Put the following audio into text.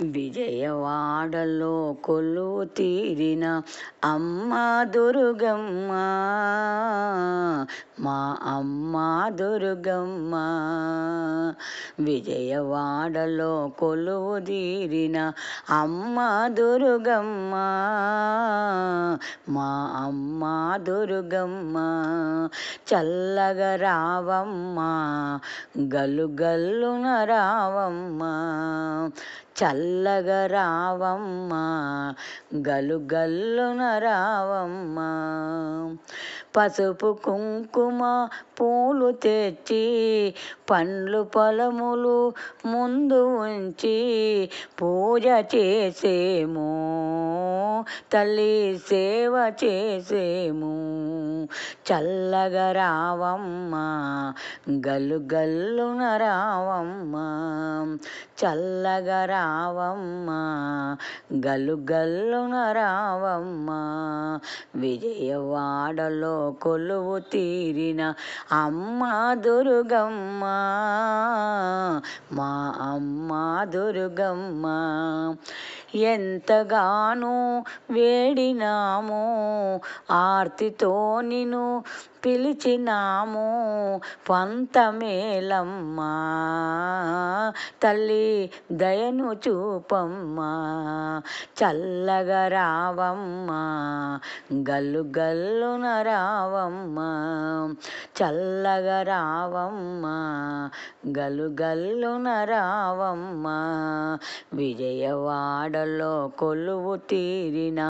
విజయవాడలో కొలు తీరిన అమ్మ దుర్గమ్మ. మా అమ్మ దుర్గమ్మ. విజయవాడలో కొలువు తీరిన అమ్మ దుర్గమ్మ. మా అమ్మ దుర్గమ్మ. చల్లగా రావమ్మ. గలుగల్లున రావమ్మ. చల్లగా రావమ్మా గలుగల్లున రావమ్మా. పసుపు కుంకుమ పూలు తెచ్చి పండ్లు పొలములు ముందు ఉంచి పూజ చేసేము తల్లి సేవ చేసేము. చల్లగా రావమ్మ గల్లు గల్లున రావమ్మ. చల్లగా రావమ్మ గల్లుగల్లున రావమ్మ. విజయవాడలో కొలువు తీరిన అమ్మ దుర్గమ్మ మా అమ్మ దుర్గమ్మ. ఎంతగానో వేడినాము ఆర్తితో నిన్ను పిలిచినాము పంతమేలమ్మా తల్లి దయను చూపమ్మా చల్లగా రావమ్మా గల్లు గల్లున రావమ్మా చల్లగా రావమ్మా గలు గల్లున రావమ్మా విజయవాడలో కొలువు తీరిన